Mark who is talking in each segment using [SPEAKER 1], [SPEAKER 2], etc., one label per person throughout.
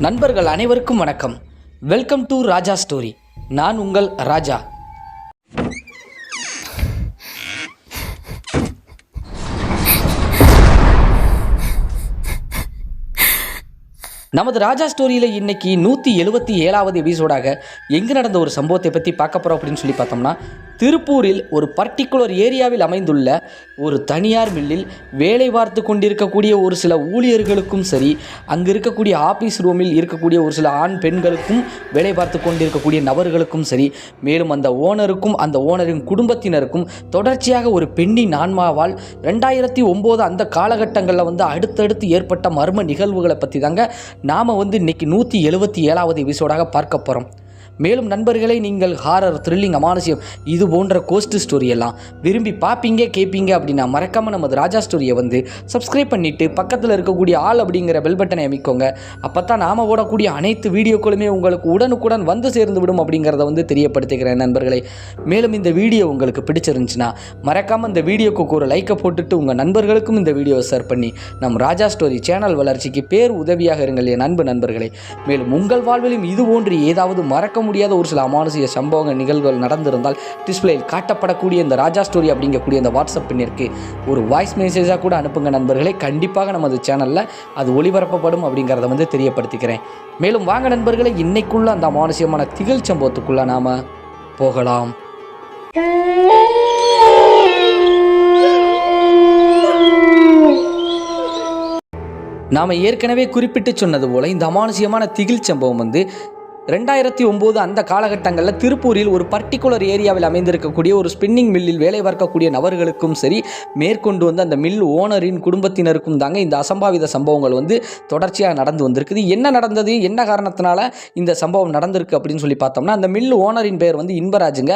[SPEAKER 1] நண்பர்கள் அனைவருக்கும் வணக்கம். வெல்கம் டு ராஜா ஸ்டோரி நான் உங்கள் ராஜா. நமது ராஜா ஸ்டோரியில் இன்னைக்கு நூற்றி எழுபத்தி ஏழாவது எபிசோடாக எங்கே நடந்த ஒரு சம்பவத்தை பற்றி பார்க்க போகிறோம் அப்படின்னு சொல்லி பார்த்தோம்னா திருப்பூரில் ஒரு பர்டிகுலர் ஏரியாவில் அமைந்துள்ள ஒரு தனியார் மில்லில் வேலை பார்த்து கொண்டிருக்கக்கூடிய ஒரு சில ஊழியர்களுக்கும் சரி அங்கு இருக்கக்கூடிய ஆஃபீஸ் ரூமில் இருக்கக்கூடிய ஒரு சில ஆண் பெண்களுக்கும் வேலை பார்த்து கொண்டிருக்கக்கூடிய நபர்களுக்கும் சரி மேலும் அந்த ஓனருக்கும் அந்த ஓனரின் குடும்பத்தினருக்கும் தொடர்ச்சியாக ஒரு பெண்ணின் ஆன்மாவால் ரெண்டாயிரத்தி ஒம்போது அந்த காலகட்டங்களில் வந்து அடுத்தடுத்து ஏற்பட்ட மர்ம நிகழ்வுகளை பற்றி தாங்க நாம் வந்து இன்னைக்கு நூற்றி எழுபத்தி ஏழாவது எபிசோடாக பார்க்க போகிறோம் மேலும் நண்பர்களை நீங்கள் ஹாரர் த்ரில்லிங் அமானுஷ்யம் இது போன்ற கோஸ்ட் ஸ்டோரி எல்லாம் விரும்பி பார்ப்பீங்க கேட்பீங்க அப்படின்னா மறக்காமல் நமது ராஜா ஸ்டோரியை வந்து சப்ஸ்கிரைப் பண்ணிவிட்டு பக்கத்தில் இருக்கக்கூடிய ஆள் அப்படிங்கிற பெல் பட்டனை அமைக்கோங்க. அப்போ தான் நாம் ஓடக்கூடிய அனைத்து வீடியோக்களுமே உங்களுக்கு உடனுக்குடன் வந்து சேர்ந்து விடும் அப்படிங்கிறத வந்து தெரியப்படுத்துகிறேன் நண்பர்களே. மேலும் இந்த வீடியோ உங்களுக்கு பிடிச்சிருந்துச்சுன்னா மறக்காமல் இந்த வீடியோக்கு ஒரு லைக்கை போட்டுட்டு உங்கள் நண்பர்களுக்கும் இந்த வீடியோவை ஷேர் பண்ணி நம் ராஜா ஸ்டோரி சேனல் வளர்ச்சிக்கு பேர் உதவியாக இருங்கள் என் அன்பு நண்பர்களே. மேலும் உங்கள் வாழ்விலும் இது போன்று ஏதாவது மறக்க முடியாத ஒரு சில அமானுஷிய சம்பவங்கள் நிகழ்வுகள் நடந்திருந்தால் டிஸ்பிளேயில் காட்டப்படக்கூடிய இந்த ராஜா ஸ்டோரி அப்படிங்கக்கூடிய இந்த வாட்ஸ்அப் பின்னிற்கு ஒரு வாய்ஸ் மெசேஜாக கூட அனுப்புங்க நண்பர்களே. கண்டிப்பாக நமது சேனலில் அது ஒளிபரப்பப்படும் அப்படிங்கிறத வந்து தெரியப்படுத்திக்கிறேன். மேலும் வாங்க நண்பர்களே இன்னைக்குள்ள அந்த அமானுசியமான திகழ் சம்பவத்துக்குள்ளே நாம் போகலாம். நாம் ஏற்கனவே குறிப்பிட்டு சொன்னது போல இந்த அமானுஷியமான திகில் சம்பவம் வந்து ரெண்டாயிரத்தி ஒம்பது அந்த காலகட்டங்களில் திருப்பூரில் ஒரு பர்டிகுலர் ஏரியாவில் அமைந்திருக்கக்கூடிய ஒரு ஸ்பின்னிங் மில்லில் வேலை பார்க்கக்கூடிய நபர்களுக்கும் சரி மேற்கொண்டு வந்து அந்த மில் ஓனரின் குடும்பத்தினருக்கும் தாங்க இந்த அசம்பாவித சம்பவங்கள் வந்து தொடர்ச்சியாக நடந்து வந்திருக்குது. என்ன நடந்தது? என்ன காரணத்தினால இந்த சம்பவம் நடந்திருக்கு அப்படின்னு சொல்லி பார்த்தோம்னா அந்த மில் ஓனரின் பெயர் வந்து இன்பராஜுங்க.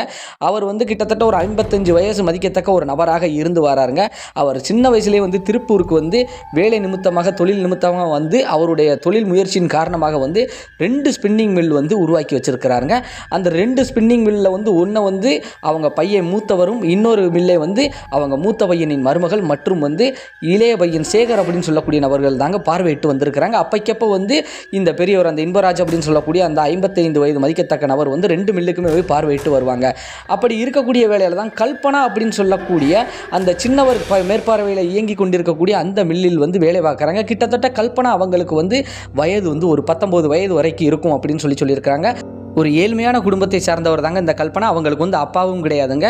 [SPEAKER 1] அவர் வந்து கிட்டத்தட்ட ஒரு ஐம்பத்தஞ்சு வயசு மதிக்கத்தக்க ஒரு நபராக இருந்து வராருங்க. அவர் சின்ன வயசுலேயே வந்து திருப்பூருக்கு வந்து வேலை நிமித்தமாக தொழில் நிமித்தமாக வந்து அவருடைய தொழில் முயற்சியின் காரணமாக வந்து ரெண்டு ஸ்பின்னிங் மில் வந்து வந்து உருவாக்கி வச்சிருக்கிறாருங்க. அந்த ரெண்டு ஸ்பின்னிங் மில்லில் வந்து ஒன்றை வந்து அவங்க பையன் மூத்தவரும் இன்னொரு மில்லை வந்து அவங்க மூத்த பையனின் மருமகள் மற்றும் வந்து இளைய பையன் சேகர் அப்படின்னு சொல்லக்கூடிய நபர்கள் தாங்க பார்வையிட்டு வந்திருக்கிறாங்க. அப்பைக்கப்போ வந்து இந்த பெரியவர் அந்த இன்பராஜ் அப்படின்னு சொல்லக்கூடிய அந்த ஐம்பத்தைந்து வயது மதிக்கத்தக்க நபர் வந்து ரெண்டு மில்லுக்குமே போய் பார்வையிட்டு வருவாங்க. அப்படி இருக்கக்கூடிய வேலையில் தான் கல்பனா அப்படின்னு சொல்லக்கூடிய அந்த சின்னவர் மேற்பார்வையில் இயங்கி கொண்டிருக்கக்கூடிய அந்த மில்லில் வந்து வேலை பார்க்குறாங்க. கிட்டத்தட்ட கல்பனா அவங்களுக்கு வந்து வயது வந்து ஒரு பத்தொம்போது வயது வரைக்கும் இருக்கும் அப்படின்னு சொல்லி சொல்லி சொல்லியிருக்கிறாங்க. ஒரு ஏழ்மையான குடும்பத்தை சார்ந்தவர் தாங்க இந்த கல்பனா. அவங்களுக்கு வந்து அப்பாவும் கிடையாதுங்க.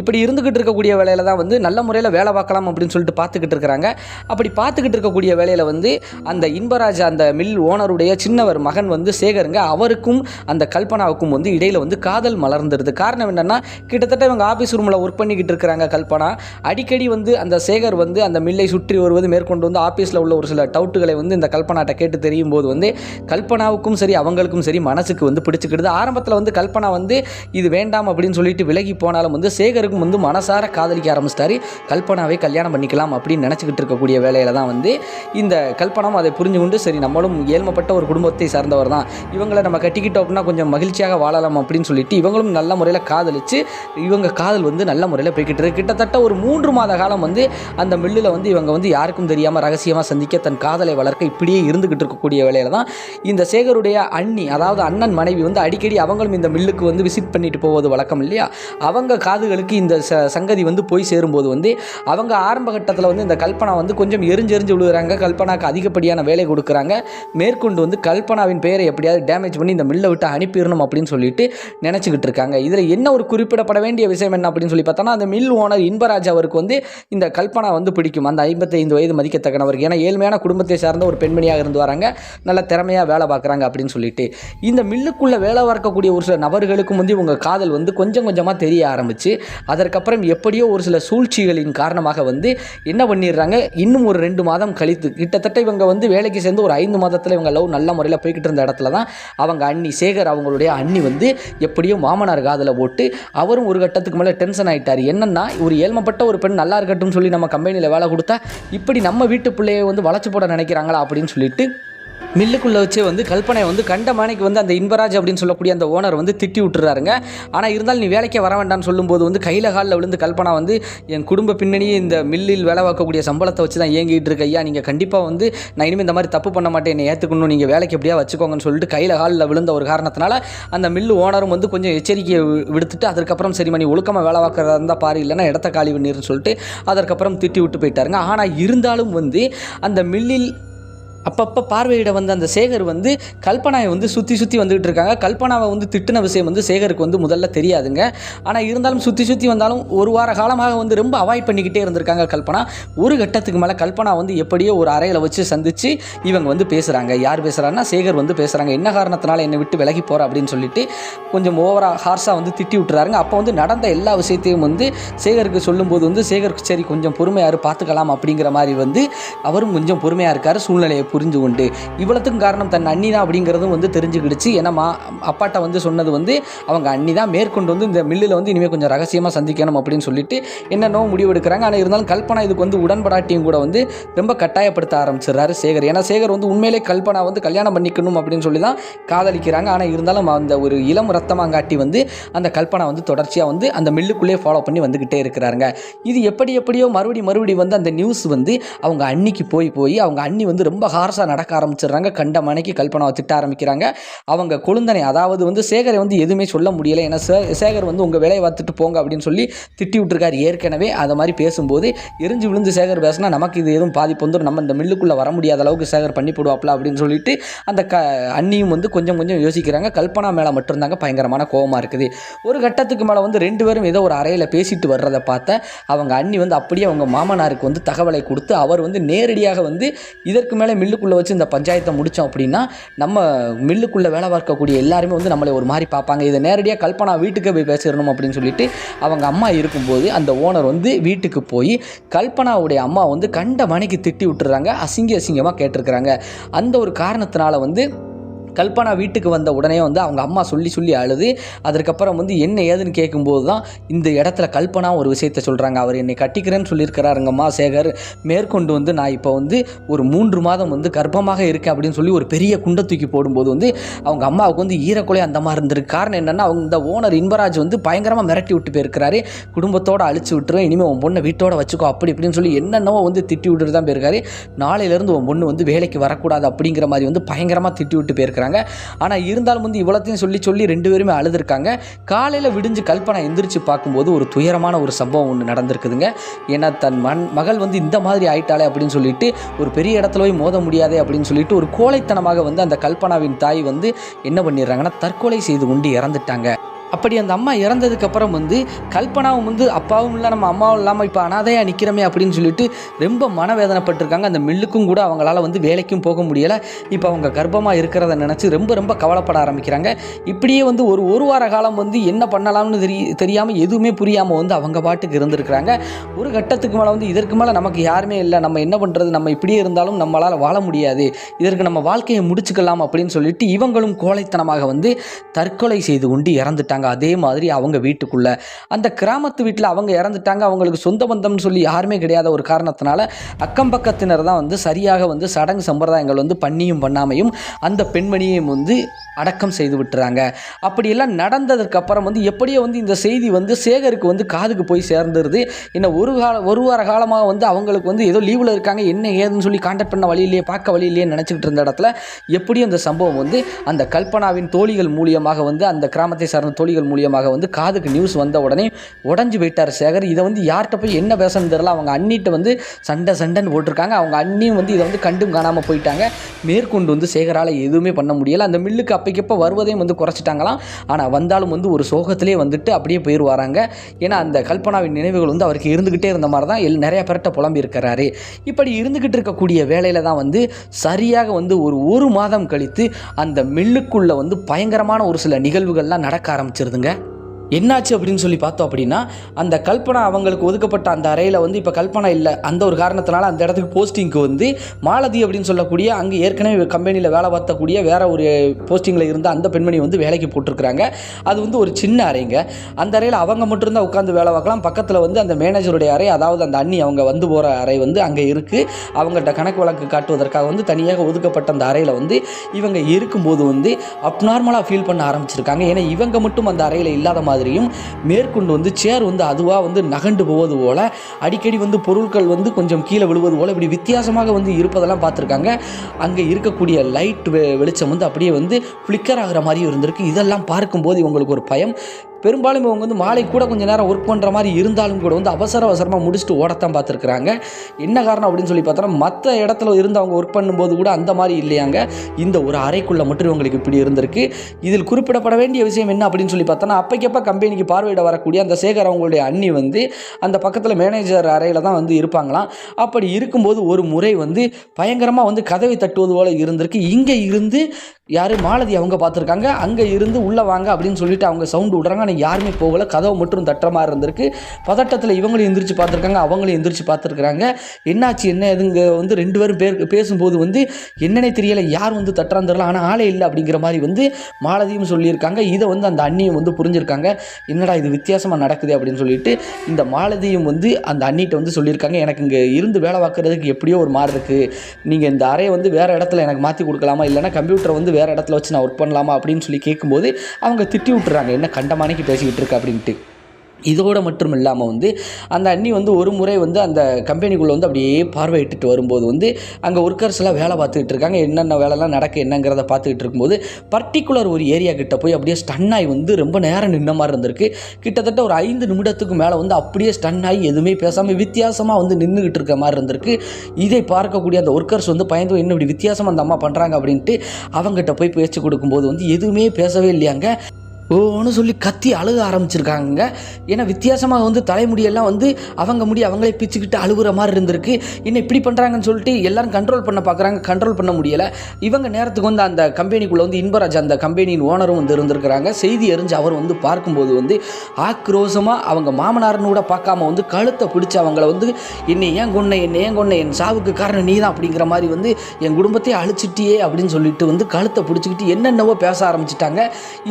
[SPEAKER 1] இப்படி இருந்துக்கிட்டு இருக்கக்கூடிய வேலையில் தான் வந்து நல்ல முறையில் வேலை பார்க்கலாம் அப்படின்னு சொல்லிட்டு பார்த்துக்கிட்டு இருக்கிறாங்க. அப்படி பார்த்துக்கிட்டு இருக்கக்கூடிய வேலையில் வந்து அந்த இன்பராஜ் அந்த மில் ஓனருடைய சின்னவர் மகன் வந்து சேகருங்க அவருக்கும் அந்த கல்பனாவுக்கும் வந்து இடையில் வந்து காதல் மலர்ந்துருது. காரணம் என்னென்னா கிட்டத்தட்ட இவங்க ஆஃபீஸ் ரூமில் ஒர்க் பண்ணிக்கிட்டு இருக்கிறாங்க கல்பனா. அடிக்கடி வந்து அந்த சேகர் வந்து அந்த மில்லை சுற்றி வருவது மேற்கொண்டு வந்து ஆஃபீஸில் உள்ள ஒரு சில டவுட்டுகளை வந்து இந்த கல்பனாட்ட கேட்டு தெரியும் போது வந்து கல்பனாவுக்கும் சரி அவங்களுக்கும் சரி மனசுக்கு வந்து பிடிச்சிக்கிடுது ஆரம்பத்தில் வந்து கல்பனா வந்து இது வேண்டாம் அப்படின்னு சொல்லிட்டு விலகி போனாலும் வந்து சேகருக்கும் வந்து மனசார காதலிக்க ஆரம்பிச்சிட்டாரு. கல்பனாவை கல்யாணம் பண்ணிக்கலாம் அப்படின்னு நினச்சிக்கிட்டு இருக்கக்கூடிய வேலையில் தான் வந்து இந்த கல்பனாவும் அதை புரிஞ்சு கொண்டு சரி நம்மளும் ஏழ்மைப்பட்ட ஒரு குடும்பத்தை சார்ந்தவர் தான். இவங்களை நம்ம கட்டிக்கிட்டோம் அப்படின்னா கொஞ்சம் மகிழ்ச்சியாக வாழலாம் அப்படின்னு சொல்லிட்டு இவங்களும் நல்ல முறையில் காதலிச்சு இவங்க காதல் வந்து நல்ல முறையில் போய்கிட்டு இருக்கு. கிட்டத்தட்ட ஒரு மூன்று மாத காலம் வந்து அந்த மில்லில் வந்து இவங்க வந்து யாருக்கும் தெரியாமல் ரகசியமாக சந்திக்க தன் காதலை வளர்க்க இப்படியே இருந்துக்கிட்டு இருக்கக்கூடிய வேலையில் தான் இந்த சேகருடைய அண்ணி அதாவது அண்ணன் மனைவி வந்து அடி அடிக்கடி அவங்களும் இந்த மில்லுக்கு வந்து விசிட் பண்ணிட்டு போவது வழக்கம் இல்லையா? அவங்க காதுகளுக்கு இந்த ச சங்கதி வந்து போய் சேரும்போது வந்து அவங்க ஆரம்ப கட்டத்தில் வந்து இந்த கல்பனா வந்து கொஞ்சம் எரிஞ்செறிஞ்சு விழுகிறாங்க. கல்பனாக்கு அதிகப்படியான வேலை கொடுக்குறாங்க. மேற்கொண்டு வந்து கல்பனாவின் பெயரை எப்படியாவது டேமேஜ் பண்ணி இந்த மில்லை விட்டு அனுப்பிடணும் அப்படின்னு சொல்லிட்டு நினச்சிக்கிட்டு இருக்காங்க. இதில் என்ன ஒரு குறிப்பிடப்பட வேண்டிய விஷயம் என்ன அப்படின்னு சொல்லி பார்த்தோன்னா அந்த மில் ஓனர் இன்பராஜ் அவருக்கு வந்து இந்த கல்பனா வந்து பிடிக்கும். அந்த ஐம்பத்தைந்து வயது மதிக்கத்தக்கனவருக்கு ஏன்னா ஏழ்மையான குடும்பத்தை சார்ந்த ஒரு பெண்மணியாக இருந்து வராங்க. நல்ல திறமையாக வேலை பார்க்குறாங்க அப்படின்னு சொல்லிட்டு. இந்த மில்லுக்குள்ளே வேலை பார்க்கக்கூடிய ஒரு சில நபர்களுக்கும் வந்து இவங்க காதல் வந்து கொஞ்சம் கொஞ்சமாக தெரிய ஆரம்பிச்சு அதற்கப்புறம் எப்படியோ ஒரு சில சூழ்ச்சிகளின் காரணமாக வந்து என்ன பண்ணிடுறாங்க இன்னும் ஒரு ரெண்டு மாதம் கழித்து கிட்டத்தட்ட இவங்க வந்து வேலைக்கு சேர்ந்து ஒரு ஐந்து மாதத்தில் இவங்க லவ் நல்ல முறையில் போய்கிட்டு இருந்த இடத்துல தான் அவங்க அண்ணி சேகர் அவங்களுடைய அண்ணி வந்து எப்படியோ மாமனார் காதலை போட்டு அவரும் ஒரு கட்டத்துக்கு மேலே டென்ஷன் ஆகிட்டார் என்னென்னா ஒரு ஏழ்மைப்பட்ட ஒரு பெண் நல்லா இருக்கட்டும்னு சொல்லி நம்ம கம்பெனியில் வேலை கொடுத்தா இப்படி நம்ம வீட்டு பிள்ளையை வந்து வளர்ச்சி போட நினைக்கிறாங்களா அப்படின்னு சொல்லிட்டு மில்லுக்குள்ளே வச்சே வந்து கல்பனை வந்து கண்டமானைக்கு வந்து அந்த இன்பராஜ் அப்படின்னு சொல்லக்கூடிய அந்த ஓனர் வந்து திட்டி விட்டுறாருங்க. ஆனால் இருந்தாலும் நீ வேலைக்கே வர வேண்டாம்னு சொல்லும்போது வந்து கையில் காலில் விழுந்து கல்பனா வந்து என் குடும்ப பின்னணியே இந்த மில்லில் வேலை பார்க்கக்கூடிய சம்பளத்தை வச்சு தான் இயங்கிட்டு இருக்க. ஐயா நீங்கள் கண்டிப்பாக வந்து நான் இனிமேல் இந்த மாதிரி தப்பு பண்ண மாட்டேன். என்னை ஏற்றுக்கணும் நீங்கள் வேலைக்கு எப்படியா வச்சுக்கோங்கன்னு சொல்லிட்டு கையில் காலில் விழுந்த ஒரு காரணத்தினால அந்த மில்லு ஓனரும் வந்து கொஞ்சம் எச்சரிக்கையை விடுத்துட்டு அதுக்கப்புறம் சரி மணி ஒழுக்கமாக வேலை பார்க்குறதா இருந்தால் பாரு இல்லைன்னா இடத்த காலி பண்ணிடுன்னு சொல்லிட்டு அதற்கப்புறம் திட்டி விட்டு போயிட்டாருங்க. ஆனால் இருந்தாலும் வந்து அந்த மில்லில் அப்பப்போ பார்வையிட வந்த அந்த சேகர் வந்து கல்பனாவை வந்து சுற்றி சுற்றி வந்துகிட்டு இருக்காங்க. கல்பனாவை வந்து திட்டின விஷயம் வந்து சேகருக்கு வந்து முதல்ல தெரியாதுங்க. ஆனால் இருந்தாலும் சுற்றி சுற்றி வந்தாலும் ஒரு வார காலமாக வந்து ரொம்ப அவாய்ட் பண்ணிக்கிட்டே இருந்திருக்காங்க கல்பனா. ஒரு கட்டத்துக்கு மேலே கல்பனா வந்து எப்படியோ ஒரு அறையில் வச்சு சந்தித்து இவங்க வந்து பேசுகிறாங்க யார் பேசுகிறாங்கன்னா சேகர் வந்து பேசுகிறாங்க என்ன காரணத்தினால என்னை விட்டு விலகி போகிற அப்படின்னு சொல்லிட்டு கொஞ்சம் ஓவரா ஹார்ஸாக வந்து திட்டி விட்டுறாருங்க. அப்போ வந்து நடந்த எல்லா விஷயத்தையும் வந்து சேகருக்கு சொல்லும்போது வந்து சேகருக்கு சரி கொஞ்சம் பொறுமையாரு பார்த்துக்கலாம் அப்படிங்கிற மாதிரி வந்து அவரும் கொஞ்சம் பொறுமையாக இருக்கார். சூழ்நிலையை புரிஞ்சு கொண்டு இவ்வளோத்துக்கும் காரணம் தன் அண்ணி தான் அப்படிங்கிறதும் வந்து தெரிஞ்சுக்கிடுச்சு ஏன்னா மா அப்பாட்ட வந்து சொன்னது வந்து அவங்க அண்ணி தான் மேற்கொண்டு வந்து இந்த மில்லில் வந்து இனிமேல் கொஞ்சம் ரகசியமாக சந்திக்கணும் அப்படின்னு சொல்லிட்டு என்னென்னோ முடிவு எடுக்கிறாங்க. ஆனால் இருந்தாலும் கல்பனா இதுக்கு வந்து உடன்படாட்டியும் கூட வந்து ரொம்ப கட்டாயப்படுத்த ஆரம்பிச்சிடுறாரு சேகர். ஏன்னா சேகர் வந்து உண்மையிலே கல்பனா வந்து கல்யாணம் பண்ணிக்கணும் அப்படின்னு சொல்லி தான் காதலிக்கிறாங்க. ஆனால் இருந்தாலும் அந்த ஒரு இளம் ரத்தமாங்காட்டி வந்து அந்த கல்பனா வந்து தொடர்ச்சியாக வந்து அந்த மில்லுக்குள்ளேயே ஃபாலோ பண்ணி வந்துக்கிட்டே இருக்கிறாருங்க. இது எப்படி எப்படியோ மறுபடி மறுபடி வந்து அந்த நியூஸ் வந்து அவங்க அன்னிக்கு போய் போய் அவங்க அண்ணி வந்து ரொம்ப ஹார்ஸாக நடக்க ஆரம்பிச்சிடுறாங்க. கண்ட மனைக்கு கல்பனாவை திட்ட ஆரம்பிக்கிறாங்க. அவங்க கொழுந்தனை அதாவது வந்து சேகரை வந்து எதுவுமே சொல்ல முடியலை. ஏன்னா சே- சேகர் வந்து உங்கள் வேலையை பார்த்துட்டு போங்க அப்படின்னு சொல்லி திட்டி விட்டுருக்காரு ஏற்கனவே. அதை மாதிரி பேசும்போது எரிஞ்சு விழுந்து சேகர் பேசினா நமக்கு இது எதுவும் பாதிப்பு வந்துடும் நம்ம இந்த மில்லுக்குள்ளே வர முடியாத அளவுக்கு சேகர் பண்ணி போடுவாப்ல அப்படின்னு சொல்லிட்டு அந்த க அண்ணியும் வந்து கொஞ்சம் கொஞ்சம் யோசிக்கிறாங்க. கல்பனா மேலே மட்டும்தாங்க பயங்கரமான கோவமாக இருக்குது. ஒரு கட்டத்துக்கு மேலே வந்து ரெண்டு பேரும் ஏதோ ஒரு அறையில் பேசிட்டு வர்றதை பார்த்த அவங்க அண்ணி வந்து அப்படியே அவங்க மாமனாருக்கு வந்து தகவலை கொடுத்து அவர் வந்து நேரடியாக வந்து இதற்கு மேலே மில்லு மில்லுக்குள்ளே வச்சு இந்த பஞ்சாயத்தை முடித்தோம் அப்படின்னா நம்ம மில்லுக்குள்ளே வேலை பார்க்கக்கூடிய எல்லாருமே வந்து நம்மளை ஒரு மாதிரி பார்ப்பாங்க. இதை நேரடியாக கல்பனா வீட்டுக்கே போய் பேசிடணும் அப்படின்னு சொல்லிட்டு அவங்க அம்மா இருக்கும்போது அந்த ஓனர் வந்து வீட்டுக்கு போய் கல்பனாவுடைய அம்மா வந்து கண்ட மணிக்கு திட்டி விட்டுறாங்க. அசிங்க அசிங்கமாக கேட்டிருக்கிறாங்க. அந்த ஒரு காரணத்தினால வந்து கல்பனா வீட்டுக்கு வந்த உடனே வந்து அவங்க அம்மா சொல்லி சொல்லி அழுது. அதற்கப்புறம் வந்து என்ன ஏதுன்னு கேட்கும்போது தான் இந்த இடத்துல கல்பனா ஒரு விஷயத்த சொல்கிறாங்க அவர் என்னை கட்டிக்கிறேன்னு சொல்லியிருக்கிறாருங்கம்மா சேகர் மேற்கொண்டு வந்து நான் இப்போ வந்து ஒரு மூன்று மாதம் வந்து கர்ப்பமாக இருக்கேன் அப்படின்னு சொல்லி ஒரு பெரிய குண்டை தூக்கி போடும்போது வந்து அவங்க அம்மாவுக்கு வந்து ஈரக்குலை அந்த மாதிரி இருந்திருக்கு. காரணம் என்னென்னா அவங்க இந்த ஓனர் இன்பராஜ் வந்து பயங்கரமாக மிரட்டி விட்டு போயிருக்கிறாரு. குடும்பத்தோடு அழிச்சு விட்டுருவேன் இனிமேல் உன் பொண்ணை வீட்டோட வச்சுக்கோ அப்படி இப்படின்னு சொல்லி என்னென்னவோ வந்து திட்டி விட்டுட்டு தான் போயிருக்காரு. நாளையிலேருந்து உன் பொண்ணு வந்து வேலைக்கு வரக்கூடாது அப்படிங்கிற மாதிரி வந்து பயங்கரமாக திட்டி விட்டு போயிருக்கிறாங்க. ஆனால் இருந்தாலும் வந்து இவ்வளோத்தையும் சொல்லி சொல்லி ரெண்டு பேருமே அழுதுருக்காங்க. காலையில் விடிஞ்சு கல்பனா எந்திரிச்சு பார்க்கும்போது ஒரு துயரமான ஒரு சம்பவம் ஒன்று நடந்திருக்குதுங்க. ஏன்னா தன் மண் மகள் வந்து இந்த மாதிரி ஆயிட்டாளே அப்படின்னு சொல்லிட்டு ஒரு பெரிய இடத்துல போய் மோத முடியாதே அப்படின்னு சொல்லிட்டு ஒரு கோழைத்தனமாக வந்து அந்த கல்பனாவின் தாய் வந்து என்ன பண்ணிடுறாங்கன்னா தற்கொலை செய்து கொண்டு இறந்துட்டாங்க. அப்படி அந்த அம்மா இறந்ததுக்கப்புறம் வந்து கல்பனாவும் வந்து அப்பாவும் இல்லை நம்ம அம்மாவும் இல்லாமல் இப்போ அனாதையாக நிற்கிறோமே அப்படின்னு சொல்லிட்டு ரொம்ப மனவேதனைப்பட்டிருக்காங்க. அந்த மில்லுக்கும் கூட அவங்களால வந்து வேலைக்கும் போக முடியலை. இப்போ அவங்க கர்ப்பமாக இருக்கிறத நினச்சி ரொம்ப ரொம்ப கவலைப்பட ஆரம்பிக்கிறாங்க. இப்படியே வந்து ஒரு ஒரு வார காலம் வந்து என்ன பண்ணலாம்னு தெரிய தெரியாமல் எதுவுமே புரியாமல் வந்து அவங்க பாட்டுக்கு இருந்திருக்கிறாங்க. ஒரு கட்டத்துக்கு மேலே வந்து இதற்கு மேலே நமக்கு யாருமே இல்லை. நம்ம என்ன பண்ணுறது நம்ம இப்படியே இருந்தாலும் நம்மளால் வாழ முடியாது. இதற்கு நம்ம வாழ்க்கையை முடிச்சுக்கலாம் அப்படின்னு சொல்லிட்டு இவங்களும் கோழைத்தனமாக வந்து தற்கொலை செய்து கொண்டு இறந்துட்டாங்க. அதே மாதிரி அவங்க வீட்டுக்குள்ள. அந்த கிராமத்து வீட்டில் அவங்க இறந்துட்டாங்க. அவங்களுக்கு சொந்த பந்தம்னு சொல்லி யாருமே கிடையாத ஒரு காரணத்தினால அக்கம் பக்கத்தினர் தான் வந்து சரியாக வந்து சடங்கு சம்பிரதாயங்கள் வந்து பண்ணியும் பண்ணாமையும் அந்த பெண்மணியையும் வந்து அடக்கம் செய்து விட்டுறாங்க. அப்படியெல்லாம் நடந்ததுக்கு அப்புறம் வந்து எப்படியோ வந்து இந்த செய்தி வந்து சேகருக்கு வந்து காதுக்கு போய் சேர்ந்துருது. என்ன ஒரு கால ஒரு வார காலமாக வந்து அவங்களுக்கு வந்து ஏதோ லீவில் இருக்காங்க. என்ன ஏதுன்னு சொல்லி காண்டாக்ட் பண்ண வழியிலேயே பார்க்க வழியிலேயே நினச்சிக்கிட்டு இருந்த இடத்துல எப்படியும் அந்த சம்பவம் வந்து அந்த கல்பனாவின் தோழிகள் மூலியமாக வந்து அந்த கிராமத்தை சார்ந்த தோழிகள் மூலியமாக வந்து காதுக்கு நியூஸ் வந்த உடனே உடஞ்சு போயிட்டார் சேகர். இதை வந்து யார்கிட்ட போய் என்ன பேசணும்னு தெரியல. அவங்க அண்ணிட்ட வந்து சண்டை சண்டைன்னு போட்டிருக்காங்க. அவங்க அண்ணியும் வந்து இதை வந்து கண்டும் காணாமல் போயிட்டாங்க. மேற்கொண்டு வந்து சேகரால் எதுவுமே பண்ண முடியலை. அந்த மில்லுக்கு அப்பைக்கப்போ வருவதையும் வந்து குறைச்சிட்டாங்களாம். ஆனால் வந்தாலும் வந்து ஒரு சோகத்திலே வந்துட்டு அப்படியே போயிடுவாராங்க ஏன்னா அந்த கல்பனாவின் நினைவுகள் வந்து அவருக்கு இருந்துக்கிட்டே இருந்த மாதிரி தான் எல் நிறைய பேர்கிட்ட புலம்பி இருக்கிறாரு. இப்படி இருந்துக்கிட்டு இருக்கக்கூடிய வேலையில் தான் வந்து சரியாக வந்து ஒரு ஒரு மாதம் கழித்து அந்த மில்லுக்குள்ளே வந்து பயங்கரமான ஒரு சில நிகழ்வுகள்லாம் நடக்க வச்சுருதுங்க என்னாச்சு அப்படின்னு சொல்லி பார்த்தோம் அப்படின்னா அந்த கல்பனா அவங்களுக்கு ஒதுக்கப்பட்ட அந்த அறையில் வந்து இப்போ கல்பனா இல்லை அந்த ஒரு காரணத்தினால அந்த இடத்துக்கு போஸ்டிங்க்கு வந்து மாலதி அப்படின்னு சொல்லக்கூடிய அங்கே ஏற்கனவே கம்பெனியில் வேலை பார்த்தக்கூடிய வேற ஒரு போஸ்டிங்கில் இருந்த அந்த பெண்மணி வந்து வேலைக்கு போட்டிருக்கிறாங்க. அது வந்து ஒரு சின்ன அறைங்க. அந்த அறையில் அவங்க மட்டும்தான் உட்காந்து வேலை பார்க்கலாம். பக்கத்தில் வந்து அந்த மேனேஜருடைய அறை அதாவது அந்த அண்ணி அவங்க வந்து போகிற அறை வந்து அங்கே இருக்குது அவங்கள்ட்ட கணக்கு வழக்கு காட்டுவதற்காக வந்து தனியாக ஒதுக்கப்பட்ட அந்த அறையில் வந்து இவங்க இருக்கும்போது வந்து அப்நார்மலாக ஃபீல் பண்ண ஆரம்பிச்சிருக்காங்க. ஏன்னா இவங்க மட்டும் அந்த அறையில் இல்லாத மாதிரியும் மேற்கொண்டு வந்து சேர் வந்து அதுவாக வந்து நகண்டு போவது போல் அடிக்கடி வந்து பொருட்கள் வந்து கொஞ்சம் கீழே விழுவது போல் இப்படி வித்தியாசமாக வந்து இருப்பதெல்லாம் பார்த்துருக்காங்க. அங்கே இருக்கக்கூடிய லைட் வெளிச்சம் வந்து அப்படியே வந்து ஃப்ளிக்கர் ஆகிற மாதிரியும் இருந்திருக்கு. இதெல்லாம் பார்க்கும்போது இவங்களுக்கு ஒரு பயம். பெரும்பாலும் இவங்க வந்து மாலை கூட கொஞ்சம் நேரம் ஒர்க் பண்ணுற மாதிரி இருந்தாலும் கூட வந்து அவசர அவசரமாக முடிச்சுட்டு ஓடத்தான் பார்த்துருக்குறாங்க. என்ன காரணம் அப்படின்னு சொல்லி பார்த்தோன்னா மற்ற இடத்துல இருந்து அவங்க ஒர்க் பண்ணும்போது கூட அந்த மாதிரி இல்லையாங்க. இந்த ஒரு அறைக்குள்ளே மட்டும் இவங்களுக்கு இப்படி இருந்திருக்கு. இதில் குறிப்பிடப்பட வேண்டிய விஷயம் என்ன அப்படின்னு சொல்லி பார்த்தோன்னா அப்பைக்கப்போ கம்பெனிக்கு பார்வையிட வரக்கூடிய அந்த சேகர் அவங்களுடைய அண்ணி வந்து அந்த பக்கத்தில் மேனேஜர் அறையில் தான் வந்து இருப்பாங்களாம். அப்படி இருக்கும்போது ஒரு முறை வந்து பயங்கரமாக வந்து கதவை தட்டுவது போல இருந்திருக்கு. இங்கே இருந்து யார் மாலதி அவங்க பார்த்துருக்காங்க. அங்கே இருந்து உள்ளே வாங்க அப்படின்னு சொல்லிட்டு அவங்க சவுண்டு விடுறாங்க யாருமே போகலை. கதவை மட்டும் தட்டுற மாதிரி இருந்திருக்கு. பதட்டத்தில் இவங்களும் எந்திரிச்சு பார்த்துருக்காங்க. அவங்களும் எந்திரிச்சு பார்த்துருக்குறாங்க. என்னாச்சு என்ன இதுங்க வந்து ரெண்டு பேரும் பேர் பேசும்போது வந்து என்னன்னே தெரியலை. யார் வந்து தட்டுறான்னு தெரியல. ஆனால் ஆளே இல்லை அப்படிங்கிற மாதிரி வந்து மாலதியும் சொல்லியிருக்காங்க. இதை வந்து அந்த அண்ணியும் வந்து புரிஞ்சிருக்காங்க. என்னடா இது வித்தியாசமாக நடக்குது அப்படின்னு சொல்லிட்டு இந்த மாலதியும் வந்து அந்த அண்ணிட்ட வந்து சொல்லியிருக்காங்க. எனக்கு இங்கே இருந்து வேலை பார்க்குறதுக்கு எப்படியோ ஒரு மாதிரி இருக்குது நீங்கள் இந்த அறையை வந்து வேறு இடத்துல எனக்கு மாற்றி கொடுக்கலாமா? இல்லைன்னா கம்ப்யூட்டரை வந்து வேறு இடத்துல வச்சு நான் ஒர்க் பண்ணலாமா? அப்படின்னு சொல்லி கேட்கும்போது அவங்க திட்டி விட்டுறாங்க. என்ன கண்டமானிக்கு பேசிக்கிட்டு இருக்கு அப்படின்ட்டு. இதோடு மட்டும் இல்லாமல் வந்து அந்த அண்ணி வந்து ஒரு முறை வந்து அந்த கம்பெனிக்குள்ளே வந்து அப்படியே பார்வையிட்டுட்டு வரும்போது வந்து அங்கே ஒர்க்கர்ஸ் எல்லாம் வேலை பார்த்துக்கிட்டு இருக்காங்க. என்னென்ன வேலைலாம் நடக்க என்னங்கிறத பார்த்துக்கிட்டு இருக்கும்போது பர்டிகுலர் ஒரு ஏரியா கிட்ட போய் அப்படியே ஸ்டன் ஆகி வந்து ரொம்ப நேரம் நின்ன மாதிரி இருந்திருக்கு. கிட்டத்தட்ட ஒரு ஐந்து நிமிடத்துக்கு மேலே வந்து அப்படியே ஸ்டன் ஆகி எதுவுமே பேசாமல் வித்தியாசமாக வந்து நின்றுக்கிட்டு இருக்க மாதிரி இருந்திருக்கு. இதை பார்க்கக்கூடிய அந்த ஒர்க்கர்ஸ் வந்து பயந்து இன்னும் இப்படி வித்தியாசமாக அந்த அம்மா பண்ணுறாங்க அப்படின்ட்டு அவங்ககிட்ட போய் பேச்சு கொடுக்கும்போது வந்து எதுவுமே பேசவே இல்லையாங்க. ஓன்னு சொல்லி கத்தி அழுக ஆரம்பிச்சிருக்காங்க ஏன்னா வித்தியாசமாக வந்து தலைமுடியெல்லாம் வந்து அவங்க முடி அவங்களே பிச்சுக்கிட்டு அழுகுற மாதிரி இருந்திருக்கு. என்ன இப்படி பண்ணுறாங்கன்னு சொல்லிட்டு எல்லாரும் கண்ட்ரோல் பண்ண பார்க்குறாங்க. கண்ட்ரோல் பண்ண முடியலை. இவங்க நேரத்துக்கு வந்து அந்த கம்பெனிக்குள்ளே வந்து இன்பராஜ் அந்த கம்பெனியின் ஓனரும் வந்து இருந்திருக்கிறாங்க. செய்தி அறிஞ்சு அவர் வந்து பார்க்கும்போது வந்து ஆக்ரோஷமாக அவங்க மாமனார்னு கூட பார்க்காம வந்து கழுத்தை பிடிச்சி அவங்கள வந்து என்னை ஏன் கொன்ன? என்னை ஏன் கொன்ன? என் சாவுக்கு காரணம் நீ தான் அப்படிங்கிற மாதிரி வந்து என் குடும்பத்தையே அழிச்சிட்டியே அப்படின்னு சொல்லிட்டு வந்து கழுத்தை பிடிச்சிக்கிட்டு என்னென்னவோ பேச ஆரம்பிச்சிட்டாங்க.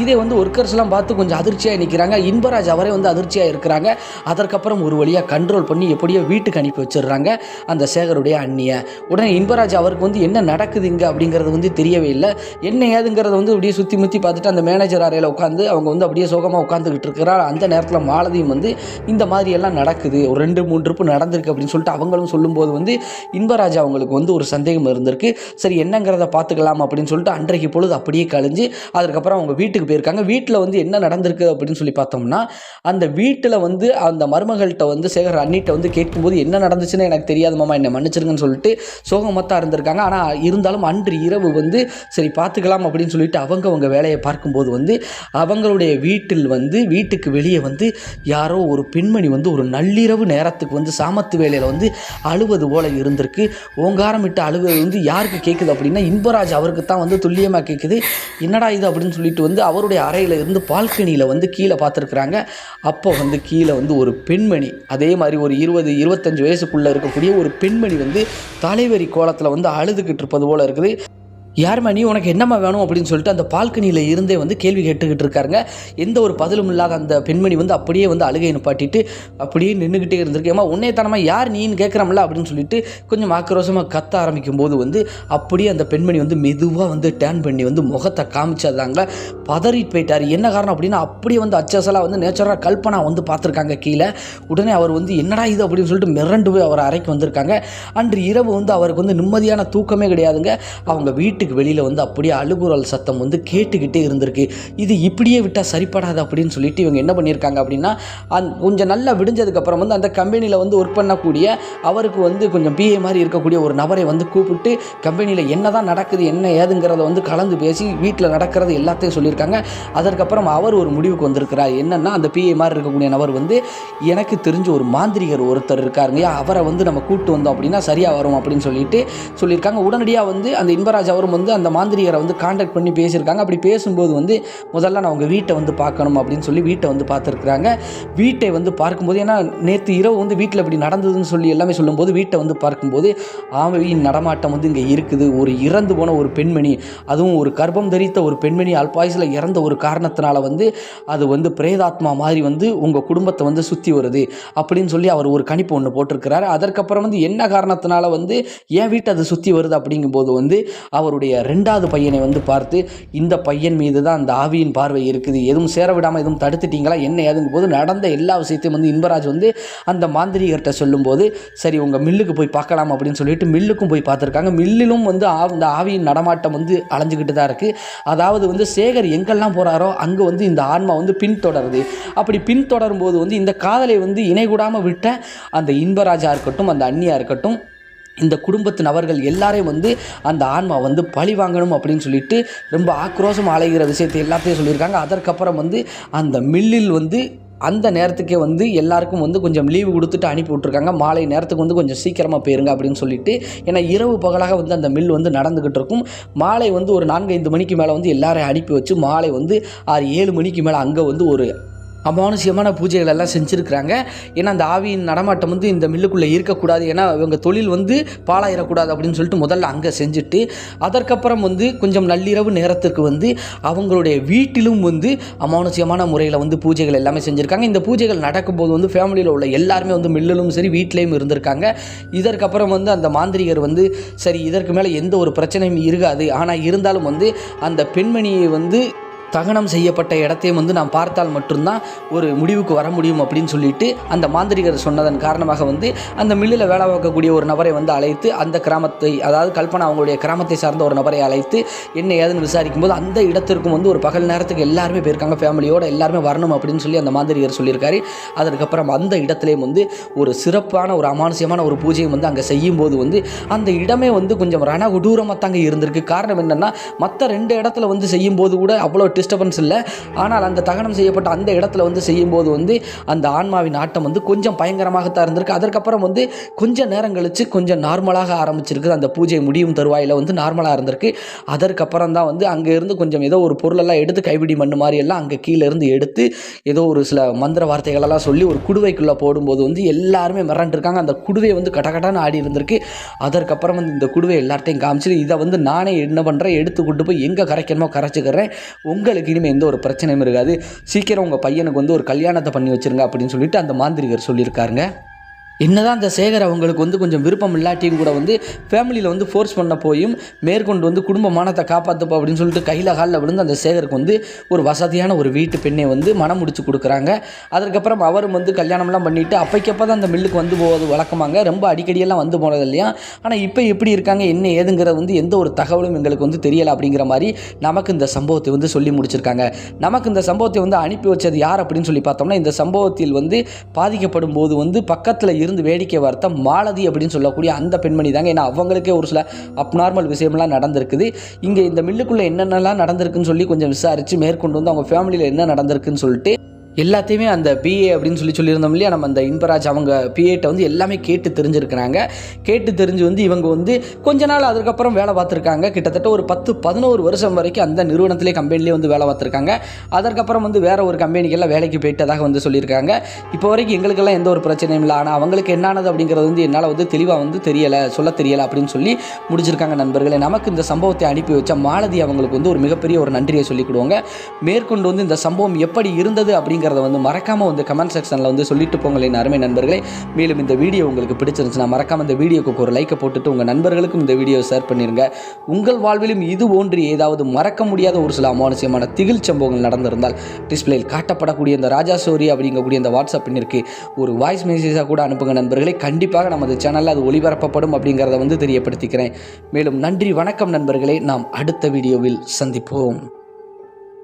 [SPEAKER 1] இதே வந்து ரசிகர்ஸ்லாம் பார்த்து கொஞ்சம் அதிர்ச்சியாக நிற்கிறாங்க இன்பராஜ் அவரே வந்து அதிர்ச்சியாக இருக்கிறாங்க. அதற்கப்புறம் ஒரு வழியாக கண்ட்ரோல் பண்ணி எப்படியோ வீட்டுக்கு அனுப்பி வச்சிடுறாங்க அந்த சேகருடைய அண்ணியை. உடனே இன்பராஜ் அவருக்கு வந்து என்ன நடக்குது இங்கே அப்படிங்கிறது வந்து தெரியவே இல்லை. என்ன ஏதுங்கிறத வந்து அப்படியே சுற்றி முற்றி பார்த்துட்டு அந்த மேனேஜர் அறையில் உட்காந்து அவங்க வந்து அப்படியே சோகமாக உட்காந்துக்கிட்டு இருக்கிறார். அந்த நேரத்தில் மாலதியும் வந்து இந்த மாதிரி எல்லாம் நடக்குது. ஒரு ரெண்டு மூணு ட்ரிப்பு நடந்திருக்கு அப்படின்னு சொல்லிட்டு அவங்களும் சொல்லும்போது வந்து இன்பராஜ் அவங்களுக்கு வந்து ஒரு சந்தேகம் இருந்திருக்கு. சரி என்னங்கிறத பார்த்துக்கலாம் அப்படின்னு சொல்லிட்டு அன்றைக்கு பொழுது அப்படியே கழிஞ்சு அதுக்கப்புறம் அவங்க வீட்டுக்கு போயிருக்காங்க. வீட்டில் வந்து என்ன நடந்திருக்கு அப்படின்னு சொல்லி பார்த்தோம்னா அந்த வீட்டில் வந்து அந்த மருமகள்கிட்ட வந்து சேகர் அண்ணிட்ட வந்து கேட்கும்போது என்ன நடந்துச்சுன்னு எனக்கு தெரியாது மாமா என்னை மன்னிச்சிருங்கன்னு சொல்லிட்டு சோகமத்தான் இருந்திருக்காங்க. ஆனால் இருந்தாலும் அன்று இரவு வந்து சரி பார்த்துக்கலாம் அப்படின்னு சொல்லிட்டு அவங்க அவங்க வேலையை பார்க்கும்போது வந்து அவங்களுடைய வீட்டில் வந்து வீட்டுக்கு வெளியே வந்து யாரோ ஒரு பெண்மணி வந்து ஒரு நள்ளிரவு நேரத்துக்கு வந்து சாமத்து வேலையில் வந்து அழுவது போல இருந்திருக்கு. ஓங்காரமிட்டு அழுவது வந்து யாருக்கு கேட்குது அப்படின்னா இன்பராஜ் அவருக்கு தான் வந்து துல்லியமாக கேட்குது என்னடா இது அப்படின்னு சொல்லிட்டு வந்து அவருடைய அறையில் இருந்து பால்கனியில் வந்து கீழே பார்த்துருக்குறாங்க. அப்போ வந்து கீழே வந்து ஒரு பெண்மணி அதே மாதிரி ஒரு இருபது இருபத்தஞ்சு வயசுக்குள்ளே இருக்கக்கூடிய ஒரு பெண்மணி வந்து தலைவரி கோலத்தில் வந்து அழுதுகிட்டு இருப்பது போல் இருக்குது. யார் நீ உனக்கு என்னம்மா வேணும் அப்படின்னு சொல்லிட்டு அந்த பால்கனியில் இருந்தே வந்து கேள்வி கேட்டுக்கிட்டு இருக்காருங்க. எந்த ஒரு பதிலும் இல்லாத அந்த பெண்மணி வந்து அப்படியே வந்து அழுகை நிப்பாட்டிட்டு அப்படியே நின்றுக்கிட்டே இருந்திருக்கு. ஏமா தனமா யார் நீன்னு கேட்குறோம்ல அப்படின்னு சொல்லிட்டு கொஞ்சம் ஆக்ரோஷமாக கத்த ஆரம்பிக்கும் போது வந்து அப்படியே அந்த பெண்மணி வந்து மெதுவாக வந்து டேர்ன் பண்ணி வந்து முகத்தை காமிச்சதாங்க பதறிட்டு போயிட்டார். என்ன காரணம் அப்படின்னா அப்படியே வந்து அச்சசலாக வந்து நேச்சுரலாக கல்பனா வந்து பார்த்துருக்காங்க கீழே. உடனே அவர் வந்து என்னடா இது? அப்படின்னு சொல்லிட்டு மிரண்டு போய் அவர் அறைக்கு வந்திருக்காங்க. அன்று இரவு வந்து அவருக்கு வந்து நிம்மதியான தூக்கமே கிடையாதுங்க. அவங்க வீட்டு வீட்டுக்கு வெளியில் வந்து அப்படியே அழுகுரல் சத்தம் வந்து கேட்டுக்கிட்டே இருந்திருக்கு. இது இப்படியே விட்டால் சரிப்படாது அப்படின்னு சொல்லிட்டு இவங்க என்ன பண்ணியிருக்காங்க அப்படின்னா அந் கொஞ்சம் நல்லா விடிஞ்சதுக்கப்புறம் வந்து அந்த கம்பெனியில் வந்து ஒர்க் பண்ணக்கூடிய அவருக்கு வந்து கொஞ்சம் பிஏ மாதிரி இருக்கக்கூடிய ஒரு நபரை வந்து கூப்பிட்டு கம்பெனியில் என்ன தான் நடக்குது என்ன ஏதுங்கிறத வந்து கலந்து பேசி வீட்டில் நடக்கிறது எல்லாத்தையும் சொல்லியிருக்காங்க. அதற்கப்புறம் அவர் ஒரு முடிவுக்கு வந்திருக்கிறார். என்னென்னா அந்த பிஏ மாதிரி இருக்கக்கூடிய நபர் வந்து எனக்கு தெரிஞ்ச ஒரு மாந்திரிகர் ஒருத்தர் இருக்காருங்க. அவரை வந்து நம்ம கூப்பிட்டு வந்தோம் அப்படின்னா சரியாக வரும் அப்படின்னு சொல்லிட்டு சொல்லியிருக்காங்க. உடனடியாக வந்து அந்த இன்பராஜ் அவரும் வந்து அந்த மாந்திரிகரை வந்து காண்டாக்ட் பண்ணி பேசியிருக்காங்க. அப்படி பேசும்போது வந்து முதல்ல நான் அவங்க வீட்டை வந்து பார்க்கணும் அப்படின்னு சொல்லி வீட்டை வந்து பார்த்துருக்குறாங்க. வீட்டை வந்து பார்க்கும்போது ஏன்னா நேற்று இரவு வந்து வீட்டில் இப்படி நடந்ததுன்னு சொல்லி எல்லாமே சொல்லும்போது வீட்டை வந்து பார்க்கும்போது ஆமையின் நடமாட்டம் வந்து இங்கே இருக்குது. ஒரு இறந்து போன ஒரு பெண்மணி அதுவும் ஒரு கர்ப்பம் தரித்த ஒரு பெண்மணி அல்பாயுசில் இறந்த ஒரு காரணத்தினால வந்து அது வந்து பிரேதாத்மா மாதிரி வந்து உங்கள் குடும்பத்தை வந்து சுற்றி வருது அப்படின்னு சொல்லி அவர் ஒரு கணிப்பு ஒன்று போட்டிருக்கிறாரு. அதற்கப்புறம் வந்து என்ன காரணத்தினால வந்து என் வீட்டை அது சுற்றி வருது அப்படிங்கும்போது வந்து அவருடைய ரெண்டாவது பையனை வந்து பார்த்து இந்த பையன் மீது தான் அந்த ஆவியின் பார்வை இருக்குது. எதுவும் சேர விடாமல் எதுவும் தடுத்துட்டீங்களா? என்ன ஏதுங்க போது நடந்த எல்லா விஷயத்தையும் வந்து இன்பராஜ் வந்து அந்த மாந்திரிகர்கிட்ட சொல்லும்போது சரி உங்கள் மில்லுக்கு போய் பார்க்கலாம் அப்படின்னு சொல்லிட்டு மில்லுக்கும் போய் பார்த்துருக்காங்க. மில்லிலும் வந்து ஆ- இந்த ஆவியின் நடமாட்டம் வந்து அலைஞ்சுக்கிட்டு தான் இருக்குது அதாவது வந்து சேகர் எங்கெல்லாம் போகிறாரோ அங்கே வந்து இந்த ஆன்மா வந்து பின்தொடருது. அப்படி பின்தொடரும் போது வந்து இந்த காதலை வந்து இணைகூடாமல் விட்ட அந்த இன்பராஜா இருக்கட்டும் அந்த அந்நியாக இருக்கட்டும் இந்த குடும்பத்து நபர்கள் எல்லாரையும் வந்து அந்த ஆன்மா வந்து பழி வாங்கணும் அப்படின்னு சொல்லிட்டு ரொம்ப ஆக்ரோஷம் அலைகிற விஷயத்தை எல்லாத்தையும் சொல்லியிருக்காங்க. அதற்கப்புறம் வந்து அந்த மில்லில் வந்து அந்த நேரத்துக்கே வந்து எல்லாருக்கும் வந்து கொஞ்சம் லீவு கொடுத்துட்டு அனுப்பி விட்ருக்காங்க மாலை நேரத்துக்கு வந்து கொஞ்சம் சீக்கிரமாக போயிருங்க அப்படின்னு சொல்லிட்டு. ஏன்னா இரவு பகலாக வந்து அந்த மில் வந்து நடந்துக்கிட்டு இருக்கும். மாலை வந்து ஒரு நான்கு ஐந்து மணிக்கு மேலே வந்து எல்லாரையும் அனுப்பி வச்சு மாலை வந்து ஆறு ஏழு மணிக்கு மேலே அங்கே வந்து ஒரு அமானுஷ்யமான பூஜைகள் எல்லாம் செஞ்சுருக்கிறாங்க. ஏன்னா அந்த ஆவியின் நடமாட்டம் வந்து இந்த மில்லுக்குள்ளே இருக்கக்கூடாது. ஏன்னா இவங்க தொழில் வந்து பாழாயிடக்கூடாது அப்படின்னு சொல்லிட்டு முதல்ல அங்கே செஞ்சுட்டு அதற்கப்புறம் வந்து கொஞ்சம் நள்ளிரவு நேரத்துக்கு வந்து அவங்களுடைய வீட்டிலும் வந்து அமானுஷ்யமான முறையில் வந்து பூஜைகள் எல்லாமே செஞ்சுருக்காங்க. இந்த பூஜைகள் நடக்கும்போது வந்து ஃபேமிலியில் உள்ள எல்லாருமே வந்து மில்லிலும் சரி வீட்லேயும் இருந்திருக்காங்க. இதற்கப்புறம் வந்து அந்த மாந்திரிகர் வந்து சரி இதற்கு மேலே எந்த ஒரு பிரச்சனையும் இருக்காது. ஆனால் இருந்தாலும் வந்து அந்த பெண்மணியை வந்து தகனம் செய்யப்பட்ட இடத்தையும் வந்து நாம் பார்த்தால் மட்டும்தான் ஒரு முடிவுக்கு வர முடியும் அப்படின்னு சொல்லிட்டு அந்த மாந்திரிகர் சொன்னதன் காரணமாக வந்து அந்த மில்லில் வேலை பார்க்கக்கூடிய ஒரு நபரை வந்து அழைத்து அந்த கிராமத்தை அதாவது கல்பனா அவங்களுடைய கிராமத்தை சார்ந்த ஒரு நபரை அழைத்து என்ன ஏதுன்னு விசாரிக்கும் போது அந்த இடத்திற்கும் வந்து ஒரு பகல் நேரத்துக்கு எல்லாருமே போயிருக்காங்க. ஃபேமிலியோடு எல்லாருமே வரணும் அப்படின்னு சொல்லி அந்த மாந்திரிகர் சொல்லியிருக்காரு. அதற்கப்புறம் அந்த இடத்துலையும் வந்து ஒரு சிறப்பான ஒரு அமானுஷ்யமான ஒரு பூஜையும் வந்து அங்கே செய்யும்போது வந்து அந்த இடமே வந்து கொஞ்சம் ரணகுடூரமாக தாங்க இருந்திருக்கு. காரணம் என்னென்னா மற்ற ரெண்டு இடத்துல வந்து செய்யும்போது கூட அவ்வளோ டிஸ்டர்பன்ஸ் இல்லை. ஆனால் அந்த தகனம் செய்யப்பட்ட அந்த இடத்துல வந்து செய்யும்போது வந்து அந்த ஆன்மாவின் ஆட்டம் வந்து கொஞ்சம் பயங்கரமாகத்தான் இருந்திருக்கு. அதற்கப்புறம் வந்து கொஞ்சம் நேரம் கழித்து கொஞ்சம் நார்மலாக ஆரம்பிச்சிருக்கு அந்த பூஜை முடியும் தருவாயில் வந்து நார்மலாக இருந்திருக்கு. அதற்கப்புறம் தான் வந்து அங்கேருந்து கொஞ்சம் ஏதோ ஒரு பொருளெல்லாம் எடுத்து கைவிடி மண்ணு மாதிரி எல்லாம் அங்கே கீழேருந்து எடுத்து ஏதோ ஒரு சில மந்திர வார்த்தைகளெல்லாம் சொல்லி ஒரு குடுவைக்குள்ளே போடும்போது வந்து எல்லாருமே மிரண்டிருக்காங்க அந்த குடுவையை வந்து கடகடான்னு ஆடி இருந்திருக்கு. அதற்கப்புறம் வந்து இந்த குடுவை எல்லார்ட்டையும் காமிச்சு இதை வந்து நானே என்ன பண்ணுறேன் எடுத்து கொண்டு போய் எங்கே கரைக்கணுமோ கரைச்சிக்கிறேன். உங்களுக்கு இனிமேல் எந்த ஒரு பிரச்சனையும் இருக்காது. சீக்கிரம் உங்கள் பையனுக்கு வந்து ஒரு கல்யாணத்தை பண்ணி வச்சிருங்க அப்படின்னு சொல்லிட்டு அந்த மாந்திரிகர் சொல்லியிருக்காருங்க. என்னதான் அந்த சேகர் அவங்களுக்கு வந்து கொஞ்சம் விருப்பம் இல்லாட்டியும் கூட வந்து ஃபேமிலியில் வந்து ஃபோர்ஸ் பண்ண போயும் மேற்கொண்டு வந்து குடும்ப மானத்தை காப்பாற்றுப்பா அப்படின்னு சொல்லிட்டு கையில் காலில் விழுந்து அந்த சேகருக்கு வந்து ஒரு வசதியான ஒரு வீட்டு பெண்ணை வந்து மனம் முடிச்சு கொடுக்குறாங்க. அதற்கப்புறம் அவரும் வந்து கல்யாணம்லாம் பண்ணிவிட்டு அப்பைக்கப்போ தான் அந்த மில்லுக்கு வந்து போவது வழக்கமாங்க. ரொம்ப அடிக்கடியெல்லாம் வந்து போனது இல்லையா? ஆனால் இப்போ எப்படி இருக்காங்க என்ன ஏதுங்கிறது வந்து எந்த ஒரு தகவலும் எங்களுக்கு வந்து தெரியலை அப்படிங்கிற மாதிரி நமக்கு இந்த சம்பவத்தை வந்து சொல்லி முடிச்சிருக்காங்க. நமக்கு இந்த சம்பவத்தை வந்து அனுப்பி வச்சது யார் அப்படின்னு சொல்லி பார்த்தோம்னா இந்த சம்பவத்தில் வந்து பாதிக்கப்படும் போது வந்து பக்கத்தில் இருந்து வேடிக்கை வார்த்தை மாலதி அப்படின்னு சொல்லக்கூடிய அந்த பெண்மணி தாங்க. ஏன்னா அவங்களுக்கே ஒரு சில அப்நார்மல் விஷயம்லாம் நடந்திருக்குது. இங்கே இந்த மில்லுக்குள்ளே என்னென்னலாம் நடந்திருக்குன்னு சொல்லி கொஞ்சம் விசாரித்து மேற்கொண்டு வந்து அவங்க ஃபேமிலியில் என்ன நடந்திருக்குன்னு சொல்லிட்டு எல்லாத்தையுமே அந்த பிஏ அப்படின்னு சொல்லி சொல்லியிருந்தோம் இல்லையா? நம்ம அந்த இன்பராஜ் அவங்க பிஏட்ட வந்து எல்லாமே கேட்டு தெரிஞ்சிருக்கிறாங்க. கேட்டு தெரிஞ்சு வந்து இவங்க வந்து கொஞ்ச நாள் அதுக்கப்புறம் வேலை பார்த்துருக்காங்க. கிட்டத்தட்ட ஒரு பத்து பதினோரு வருஷம் வரைக்கும் அந்த நிறுவனத்திலே கம்பெனிலே வந்து வேலை பார்த்துருக்காங்க. அதற்கப்புறம் வந்து வேற ஒரு கம்பெனிக்கெல்லாம் வேலைக்கு போயிட்டதாக வந்து சொல்லியிருக்காங்க. இப்போ வரைக்கும் எங்களுக்கெல்லாம் எந்த ஒரு பிரச்சனையும் இல்லை. ஆனால் அவங்களுக்கு என்னானது அப்படிங்கிறது வந்து என்னால் வந்து தெளிவாக வந்து தெரியலை சொல்ல தெரியலை அப்படின்னு சொல்லி முடிச்சிருக்காங்க நண்பர்களே. நமக்கு இந்த சம்பவத்தை அனுப்பி வச்ச மாலதி அவங்களுக்கு வந்து ஒரு மிகப்பெரிய ஒரு நன்றியை சொல்லிக்கிடுவாங்க மேற்கொண்டு வந்து இந்த சம்பவம் எப்படி இருந்தது அப்படிங்கிறத வந்து மறக்காமல் வந்து கமெண்ட் செக்ஷனில் வந்து சொல்லிட்டு போங்களேன் அருமை நண்பர்களே. மேலும் இந்த வீடியோ உங்களுக்கு பிடிச்சிருந்துச்சுன்னா மறக்காமல் இந்த வீடியோக்கு ஒரு லைக்கை போட்டுட்டு உங்கள் நண்பர்களுக்கும் இந்த வீடியோ ஷேர் பண்ணிடுங்க உங்கள் வாழ்விலும் இது ஒன்று ஏதாவது மறக்க முடியாத ஒரு சில அமானுசியமான திகில் சம்பவங்கள் நடந்திருந்தால் டிஸ்பிளேயில் காட்டப்படக்கூடிய இந்த ராஜா ஸ்டோரி அப்படிங்கக்கூடிய இந்த வாட்ஸ்அப் பண்ணிருக்கு ஒரு வாய்ஸ் மெசேஜாக கூட அனுப்புங்க நண்பர்களே. கண்டிப்பாக நமது சேனலில் அது ஒளிபரப்பப்படும் அப்படிங்கிறத வந்து தெரியப்படுத்திக்கிறேன். மேலும் நன்றி வணக்கம் நண்பர்களே. நாம் அடுத்த வீடியோவில் சந்திப்போம்.